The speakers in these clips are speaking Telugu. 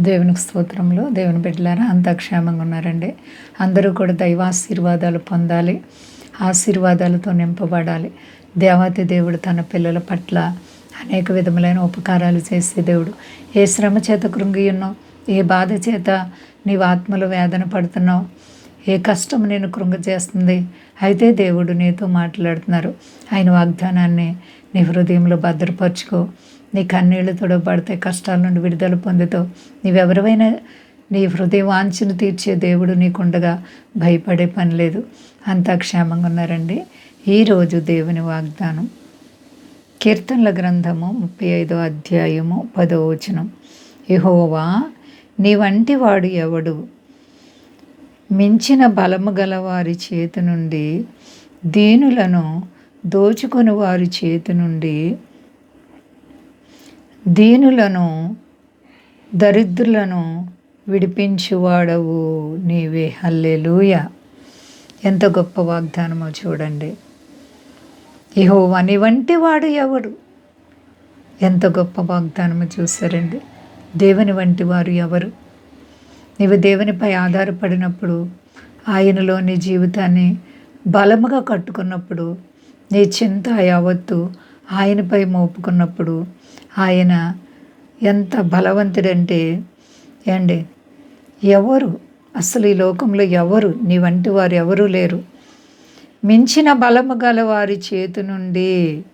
దేవునికి స్తోత్రంలో దేవుని బిడ్డలారా అంతా క్షేమంగా ఉన్నారండి. అందరూ కూడా దైవాశీర్వాదాలు పొందాలి ఆశీర్వాదాలతో నింపబడాలి. దేవాతి దేవుడు తన పిల్లల పట్ల అనేక విధములైన ఉపకారాలు చేసే దేవుడు. ఏ శ్రమ చేత కృంగి ఉన్నావు ఏ బాధ చేత నీవు ఆత్మలో వేదన పడుతున్నావు ఏ కష్టం నేను కృంగి చేస్తుంది అయితే దేవుడు నీతో మాట్లాడుతున్నారు. ఆయన వాగ్దానాన్ని నీ హృదయంలో భద్రపరుచుకో. నీ కన్నీళ్ళు తొడబడితే కష్టాల నుండి విడుదల పొందుతావు నీవెవరివైనా నీ హృదయ వాంఛను తీర్చే దేవుడు నీకుండగా భయపడే పని లేదు. అంతా క్షేమంగా ఉన్నారండి. ఈరోజు దేవుని వాగ్దానం. కీర్తనల గ్రంథము ముప్పై ఐదో అధ్యాయము పదో వచనం. యహోవా నీ వంటి వాడు ఎవడు? మించిన బలము గల వారి చేతి నుండి దీనులను దోచుకొని వారి చేతి నుండి దీనులను దరిద్రులను విడిపించువాడవు నీవే. హల్లెలూయ. ఎంత గొప్ప వాగ్దానమో చూడండి. ఇహోవా నీ వంటి వాడు ఎవడు? ఎంత గొప్ప వాగ్దానమో చూసారండి దేవుని వంటి వారు ఎవరు? నీవు దేవునిపై ఆధారపడినప్పుడు ఆయనలో నీ జీవితాన్ని బలముగా కట్టుకున్నప్పుడు నీ చింత యావత్తు ఆయనపై మోపుకున్నప్పుడు ఆయన ఎంత బలవంతుడంటే ఏండి ఎవరు? అసలు ఈ లోకంలో ఎవరు? నీ వంటి వారు ఎవరూ లేరు. మించిన బలము గల వారి చేతి నుండి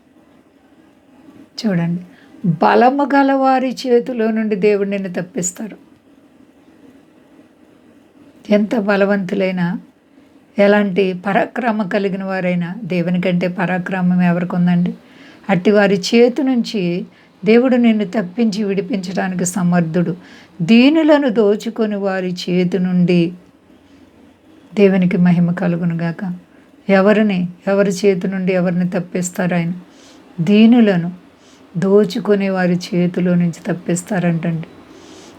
చూడండి. బలము గల వారి చేతిలో నుండి దేవుడు నిన్ను తప్పిస్తారు ఎంత బలవంతులైనా ఎలాంటి పరాక్రమం కలిగిన వారైనా దేవుని కంటే పరాక్రమం ఎవరికి ఉందండి? అట్టి వారి చేతి నుంచి దేవుడు నిన్ను తప్పించి విడిపించడానికి సమర్థుడు. దీనులను దోచుకొని వారి చేతి నుండి దేవునికి మహిమ కలుగునుగాక ఎవరిని ఎవరి చేతి నుండి ఎవరిని తప్పిస్తారు ఆయన? దీనులను దోచుకునే వారి చేతిలో నుంచి తప్పిస్తారంటండి.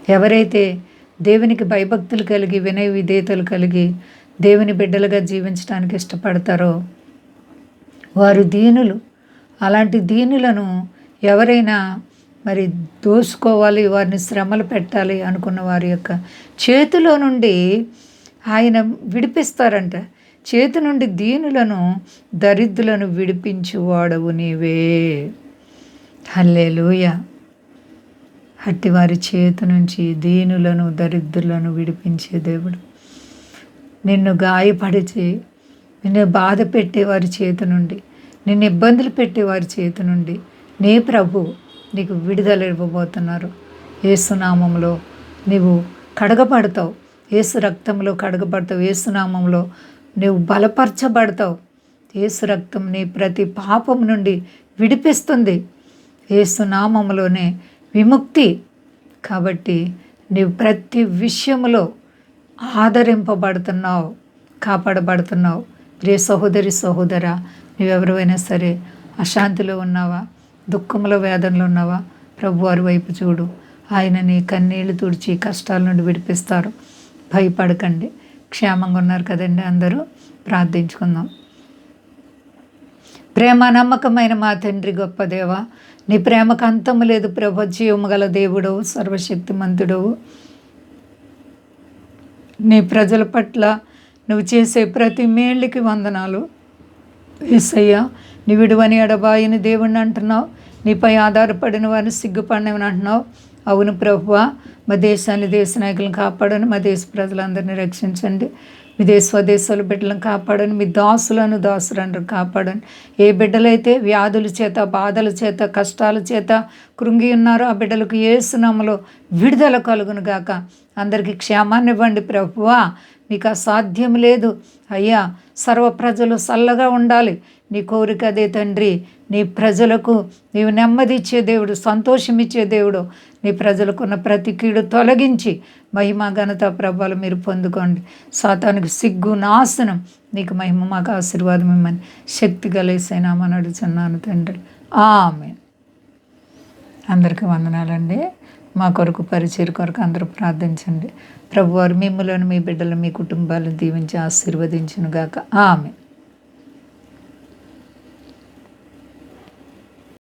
ఎవరైతే దేవునికి భయభక్తులు కలిగి వినయ విధేయతలు కలిగి దేవుని బిడ్డలుగా జీవించడానికి ఇష్టపడతారో వారు దీనులు. అలాంటి దీనులను ఎవరైనా మరి దోసుకోవాలి వారిని శ్రమలు పెట్టాలి అనుకున్న వారి యొక్క చేతిలో నుండి ఆయన విడిపిస్తారంట. చేతి నుండి దీనులను దరిద్రులను విడిపించువాడవు నీవే. హల్లేలుయ. అట్టి వారి చేతి నుంచి దీనులను దరిద్రులను విడిపించే దేవుడు. నిన్ను గాయపడిచి నిన్ను బాధ పెట్టే వారి చేతి నుండి నిన్ను ఇబ్బందులు పెట్టే వారి చేతి నుండి నీ ప్రభు నీకు విడుదల ఇవ్వబోతున్నారు. ఏసునామంలో నీవు కడగబడతావు. ఏసు రక్తంలో కడగబడతావు. ఏసునామంలో నీవు బలపరచబడతావు. ఏసు రక్తం నీ ప్రతి పాపం నుండి విడిపిస్తుంది. ఏసునామంలోనే విముక్తి. కాబట్టి నీవు ప్రతి విషయంలో ఆదరింపబడుతున్నావు. కాపాడబడుతున్నావు. ప్రియ సహోదరి సహోదర నువ్వెవరైనా సరే అశాంతిలో ఉన్నావా? దుఃఖంలో వేదనలు ఉన్నావా? ప్రభువారి వైపు చూడు. ఆయన నీ కన్నీళ్ళు తుడిచి కష్టాల నుండి విడిపిస్తారు. భయపడకండి. క్షేమంగా ఉన్నారు కదండి అందరూ. ప్రార్థించుకుందాం. ప్రేమ నమ్మకమైన మా తండ్రి గొప్ప దేవ నీ ప్రేమకు అంతము లేదు ప్రభు. జీవము గల దేవుడవు సర్వశక్తిమంతుడవు. నీ ప్రజల పట్ల నువ్వు చేసే ప్రతి మేళ్ళకి వందనాలు. ఏసయ్య నీ విడువని ఎడబాయిని దేవుణ్ణి అంటున్నావు. నీపై ఆధారపడిన వారిని సిగ్గుపడినవని అంటున్నావు. అవును ప్రభువ మా దేశాన్ని దేశ నాయకులను కాపాడని మా దేశ ప్రజలందరినీ రక్షించండి. విదేశ స్వదేశాల బిడ్డలను కాపాడని మీ దాసులను దాసులను కాపాడని. ఏ బిడ్డలైతే వ్యాధుల చేత బాధల చేత కష్టాల చేత కృంగి ఉన్నారో ఆ బిడ్డలకు ఏసునామలో విడుదల కలుగును గాక. అందరికీ క్షేమాన్ని ఇవ్వండి ప్రభువా. మీకు అసాధ్యం లేదు. అయ్యా సర్వ ప్రజలు చల్లగా ఉండాలి. నీ కోరిక అదే తండ్రి. నీ ప్రజలకు నీవు నెమ్మది ఇచ్చే దేవుడు సంతోషం ఇచ్చే దేవుడు. నీ ప్రజలకున్న ప్రతి కీడు తొలగించి మహిమ ఘనత ప్రభావం మీరు పొందుకోండి. సాతానికి సిగ్గు నాశనం. నీకు మహిమ మాకు ఆశీర్వాదం ఇమ్మని శక్తి కలిసేనామని అడుగుతున్నాను తండ్రి. ఆమె అందరికీ వందనాలండి. మా కొరకు పరిచయం కొరకు అందరూ ప్రార్థించండి. ప్రభువారు మిమ్మలను మీ బిడ్డలు మీ కుటుంబాలను దీవించి ఆశీర్వదించునుగాక. ఆమె